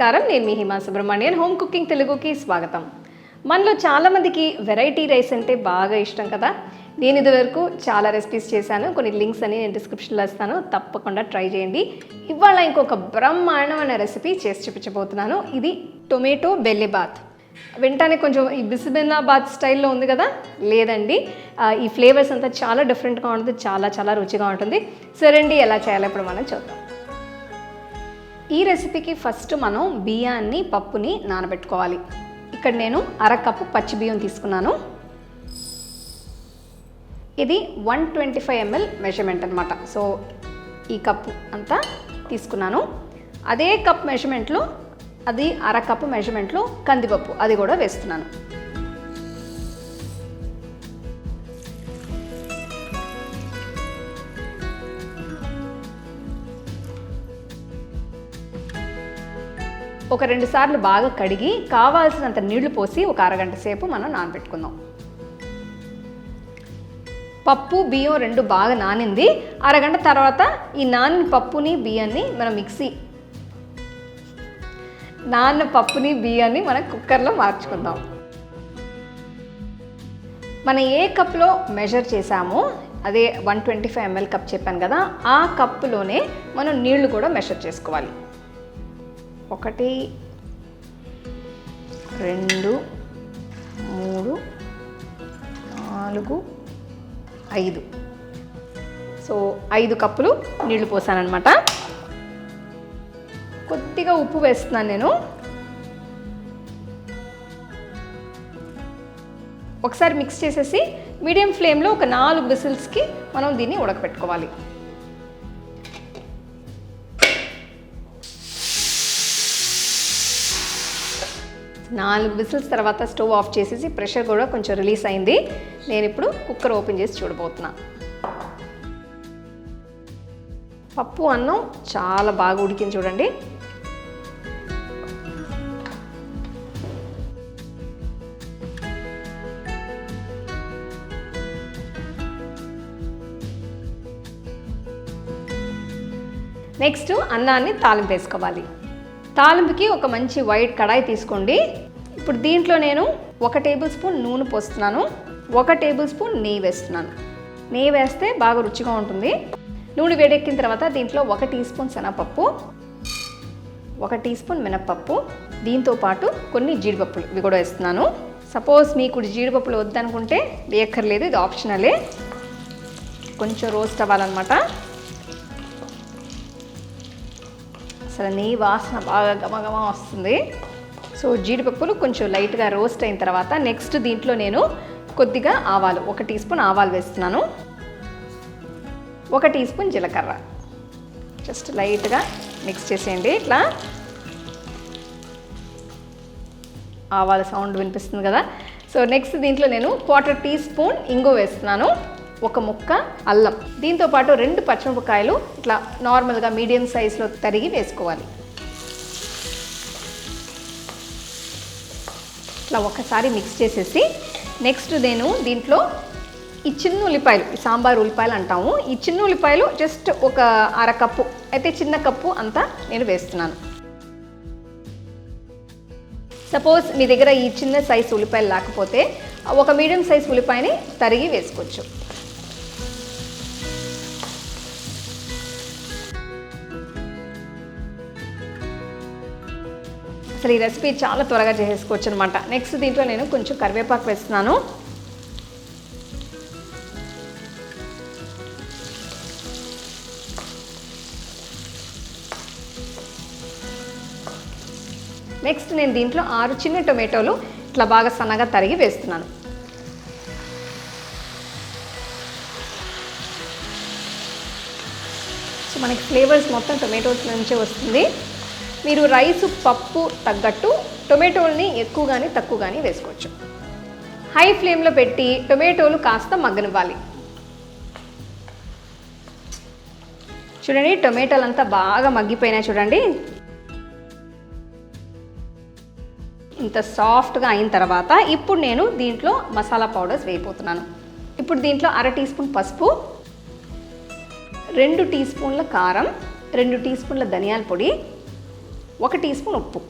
నమస్కారం నేను మీ హిమా సుబ్రహ్మణ్యన్. హోమ్ కుకింగ్ తెలుగుకి స్వాగతం. మనలో చాలామందికి వెరైటీ రైస్ అంటే బాగా ఇష్టం కదా? నేను ఇదివరకు చాలా రెసిపీస్ చేశాను. కొన్ని లింక్స్ అని నేను డిస్క్రిప్షన్లో ఇస్తాను. తప్పకుండా ట్రై చేయండి. ఇవాళ ఇంకొక బ్రహ్మాండమైన రెసిపీ చేసి చూపించబోతున్నాను. ఇది టొమాటో బెల్లె బాత్. వింటానే కొంచెం ఈ బిసిబెన్నాబాద్ స్టైల్లో ఉంది కదా? లేదండి. ఈ ఫ్లేవర్స్ అంతా చాలా డిఫరెంట్గా ఉంటుంది. చాలా చాలా రుచిగా ఉంటుంది. సరే అండి ఎలా చేయాలో ఇప్పుడు మనం చూద్దాం. ఈ రెసిపీకి ఫస్ట్ మనం బియ్యాన్ని పప్పుని నానబెట్టుకోవాలి. ఇక్కడ నేను అరకప్పు పచ్చి బియ్యం తీసుకున్నాను. ఇది one twenty five ML measurement అనమాట సో ఈ కప్పు అంతా తీసుకున్నాను. అదే కప్ మెజర్మెంట్లో అది అరకప్పు మెజర్మెంట్లో కందిపప్పు అది కూడా వేస్తున్నాను. ఒక రెండు సార్లు బాగా కడిగి కావాల్సినంత నీళ్ళు పోసి ఒక అరగంట సేపు మనం నానబెట్టుకుందాం. పప్పు బియ్యం రెండు బాగా నానింది. అరగంట తర్వాత ఈ నానిన పప్పుని బియ్యాన్ని మనం మిక్సీ నాన్న పప్పుని బియ్యాన్ని మనం కుక్కర్లో మార్చుకుందాం. మనం ఏ కప్లో మెజర్ చేసామో అదే one twenty five ML cup చెప్పాను కదా ఆ కప్పులోనే మనం నీళ్ళు కూడా మెషర్ చేసుకోవాలి. ఒకటి రెండు మూడు నాలుగు ఐదు. సో ఐదు కప్పులు నీళ్ళు పోసానమాట కొద్దిగా ఉప్పు వేస్తున్నాను నేను. ఒకసారి మిక్స్ చేసేసి మీడియం ఫ్లేమ్లో ఒక నాలుగు విసిల్స్కి మనం దీన్ని ఉడకపెట్టుకోవాలి నాలుగు విసిల్స్ తర్వాత స్టవ్ ఆఫ్ చేసేసి ప్రెషర్ కూడా కొంచెం రిలీజ్ అయింది. నేను ఇప్పుడు కుక్కర్ ఓపెన్ చేసి చూడబోతున్నా. పప్పు అన్నం చాలా బాగా ఉడికింది చూడండి. నెక్స్ట్ అన్నాన్ని తాలింపు వేసుకోవాలి. తాలింపుకి ఒక మంచి వైట్ కడాయి తీసుకోండి. ఇప్పుడు దీంట్లో నేను ఒక టేబుల్ స్పూన్ నూనె పోస్తున్నాను. ఒక టేబుల్ స్పూన్ నెయ్యి వేస్తున్నాను. నెయ్యి వేస్తే బాగా రుచిగా ఉంటుంది. నూనె వేడెక్కిన తర్వాత దీంట్లో ఒక టీ స్పూన్ శనగపప్పు ఒక టీ స్పూన్ మినప్పప్పు దీంతో పాటు కొన్ని జీడిపప్పులు ఇవి కూడా వేస్తున్నాను. సపోజ్ మీకు జీడిపప్పులు వద్దనుకుంటే వేయక్కర్లేదు ఇది ఆప్షనలే. కొంచెం రోస్ట్ అవ్వాలన్నమాట. అసలు నెయ్యి వాసన బాగా గమగమ వస్తుంది. సో జీడిపప్పులు కొంచెం లైట్గా రోస్ట్ అయిన తర్వాత నెక్స్ట్ దీంట్లో నేను కొద్దిగా ఆవాలు ఒక టీ స్పూన్ ఆవాలు వేస్తున్నాను. ఒక టీ స్పూన్ జీలకర్ర. జస్ట్ లైట్గా మిక్స్ చేసేయండి ఇట్లా. ఆవాల సౌండ్ వినిపిస్తుంది కదా. సో నెక్స్ట్ దీంట్లో నేను క్వార్టర్ టీ స్పూన్ ఇంగు వేస్తున్నాను. ఒక ముక్క అల్లం. దీంతో పాటు రెండు పచ్చిమిరపకాయలు ఇట్లా నార్మల్గా మీడియం సైజులో తరిగి వేసుకోవాలి. ఇట్లా ఒకసారి మిక్స్ చేసేసి నెక్స్ట్ నేను దీంట్లో ఈ చిన్న ఉల్లిపాయలు ఈ సాంబార్ ఉల్లిపాయలు అంటాము. ఈ చిన్న ఉల్లిపాయలు జస్ట్ ఒక అర కప్పు అయితే చిన్న కప్పు అంతా నేను వేస్తున్నాను. సపోజ్ మీ దగ్గర ఈ చిన్న సైజు ఉల్లిపాయలు లేకపోతే ఒక మీడియం సైజ్ ఉల్లిపాయని తరిగి వేసుకోవచ్చు. అసలు ఈ రెసిపీ చాలా త్వరగా చేసేసుకోవచ్చు అనమాట నెక్స్ట్ దీంట్లో నేను కొంచెం కరివేపాకు వేస్తున్నాను. నెక్స్ట్ నేను దీంట్లో ఆరు చిన్న టొమాటోలు ఇట్లా బాగా సన్నగా తరిగి వేస్తున్నాను. సో మనకి ఫ్లేవర్స్ మొత్తం టొమాటోస్ నుంచే వస్తుంది. మీరు రైస్ పప్పు తగ్గట్టు టొమాటోల్ని ఎక్కువ కానీ తక్కువ కానీ వేసుకోవచ్చు. హై ఫ్లేమ్లో పెట్టి టొమాటోలు కాస్త మగ్గనివ్వాలి. చూడండి టొమాటోలు అంతా బాగా మగ్గిపోయినాయి చూడండి. ఇంత సాఫ్ట్గా అయిన తర్వాత ఇప్పుడు నేను దీంట్లో మసాలా పౌడర్స్ వేయబోతున్నాను. ఇప్పుడు దీంట్లో అర టీ స్పూన్ పసుపు రెండు టీ స్పూన్ల కారం రెండు టీ స్పూన్ల ధనియాల పొడి ఒక టీ స్పూన్ ఉప్పు.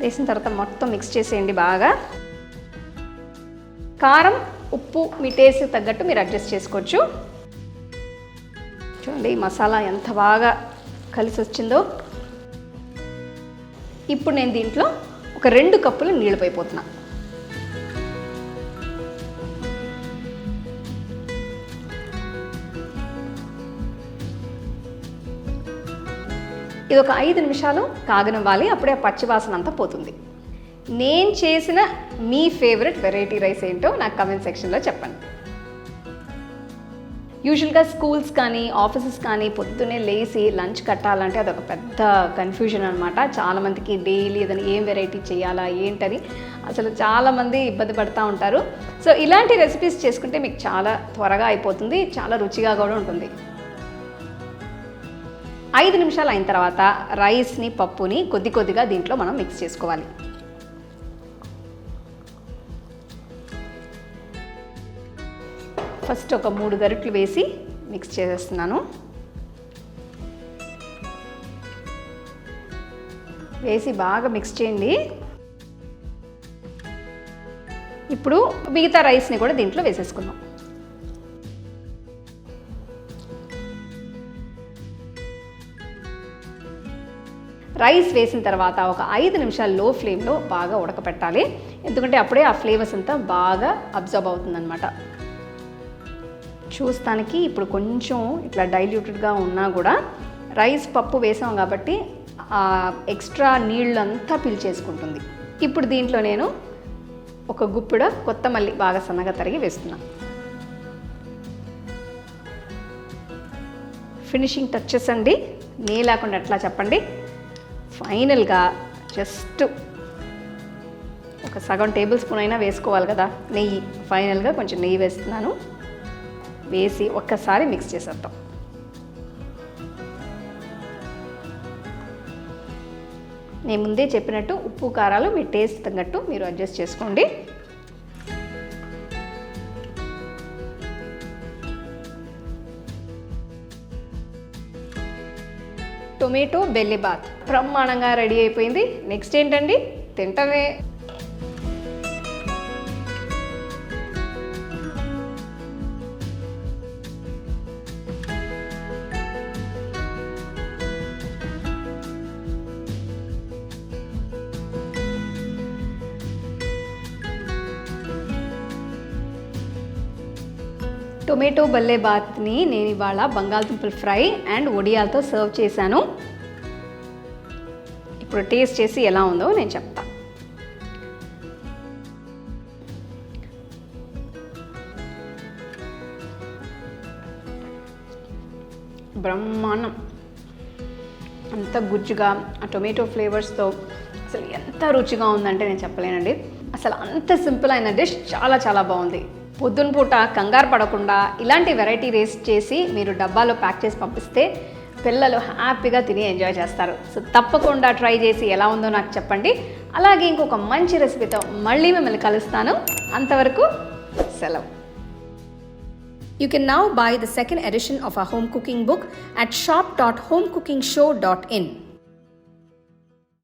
వేసిన తర్వాత మొత్తం మిక్స్ చేసేయండి బాగా. కారం ఉప్పు మీ టేస్ట్ తగ్గట్టు మీరు అడ్జస్ట్ చేసుకోవచ్చు. చూడండి ఈ మసాలా ఎంత బాగా కలిసి వచ్చిందో. ఇప్పుడు నేను దీంట్లో ఒక రెండు కప్పులు నీళ్ళు పైపోతున్నాను ఇది ఒక ఐదు నిమిషాలు కాగనివ్వాలి అప్పుడే ఆ పచ్చివాసన అంతా పోతుంది. నేను చేసిన మీ ఫేవరెట్ వెరైటీ రైస్ ఏంటో నాకు కమెంట్ సెక్షన్లో చెప్పండి. యూజువల్గా స్కూల్స్ కానీ ఆఫీసెస్ కానీ పొద్దున్నే లేచి లంచ్ కట్టాలంటే అదొక పెద్ద కన్ఫ్యూజన్ అనమాట చాలామందికి డైలీ ఏదైనా ఏం వెరైటీ చేయాలా ఏంటని అసలు చాలామంది ఇబ్బంది పడుతూ ఉంటారు. సో ఇలాంటి రెసిపీస్ చేసుకుంటే మీకు చాలా త్వరగా అయిపోతుంది చాలా రుచిగా కూడా ఉంటుంది. ఐదు నిమిషాలు అయిన తర్వాత రైస్ని పప్పుని కొద్ది కొద్దిగా దీంట్లో మనం మిక్స్ చేసుకోవాలి. ఫస్ట్ ఒక మూడు గరిట్లు వేసి మిక్స్ చేసేస్తున్నాను. వేసి బాగా మిక్స్ చేయండి. ఇప్పుడు మిగతా రైస్ని కూడా దీంట్లో వేసేసుకుందాం. రైస్ వేసిన తర్వాత ఒక ఐదు నిమిషాలు లో ఫ్లేమ్లో బాగా ఉడకపెట్టాలి. ఎందుకంటే అప్పుడే ఆ ఫ్లేవర్స్ అంతా బాగా అబ్జర్వ్ అవుతుందన్నమాట. చూస్తానికి ఇప్పుడు కొంచెం ఇట్లా డైల్యూటెడ్గా ఉన్నా కూడా రైస్ పప్పు వేసాం కాబట్టి ఆ ఎక్స్ట్రా నీళ్ళంతా పిలిచేసుకుంటుంది ఇప్పుడు దీంట్లో నేను ఒక గుప్పిడ కొత్తమల్లి బాగా సన్నగా తరిగి వేస్తున్నా. ఫినిషింగ్ టచెస్ అండి. నీ లేకుండా ఎట్లా చెప్పండి? ఫైనల్గా జస్ట్ ఒక సగం టేబుల్ స్పూన్ అయినా వేసుకోవాలి కదా. నెయ్యి. ఫైనల్గా కొంచెం నెయ్యి వేస్తున్నాను. వేసి ఒక్కసారి మిక్స్ చేసేద్దాం. నేను ముందే చెప్పినట్టు ఉప్పు కారాలు మీ టేస్ట్ తగ్గట్టు మీరు అడ్జస్ట్ చేసుకోండి. Tomato belly bath. బ్రహ్మాండంగా రెడీ అయిపోయింది. నెక్స్ట్ ఏంటండి? తింటమే. టొమాటో బల్లే బాత్ని నేను ఇవాళ బంగాళదుంపల ఫ్రై అండ్ ఒడియాలతో సర్వ్ చేశాను. ఇప్పుడు టేస్ట్ చేసి ఎలా ఉందో నేను చెప్తా. బ్రహ్మాండం. అంత గుజ్జుగా ఆ టొమాటో ఫ్లేవర్స్తో అసలు ఎంత రుచిగా ఉందంటే నేను చెప్పలేనండి. అసలు అంత సింపుల్ అయిన డిష్ చాలా చాలా బాగుంది. పొద్దున పూట కంగారు పడకుండా ఇలాంటి వెరైటీ రేస్ చేసి మీరు డబ్బాలో ప్యాక్ చేసి పంపిస్తే పిల్లలు హ్యాపీగా తిని ఎంజాయ్ చేస్తారు. సో తప్పకుండా ట్రై చేసి ఎలా ఉందో నాకు చెప్పండి. అలాగే ఇంకొక మంచి రెసిపీతో మళ్ళీ మిమ్మల్ని కలుస్తాను. అంతవరకు సెలవు. You can now buy the second edition of our home cooking book at shop.homecookingshow.in.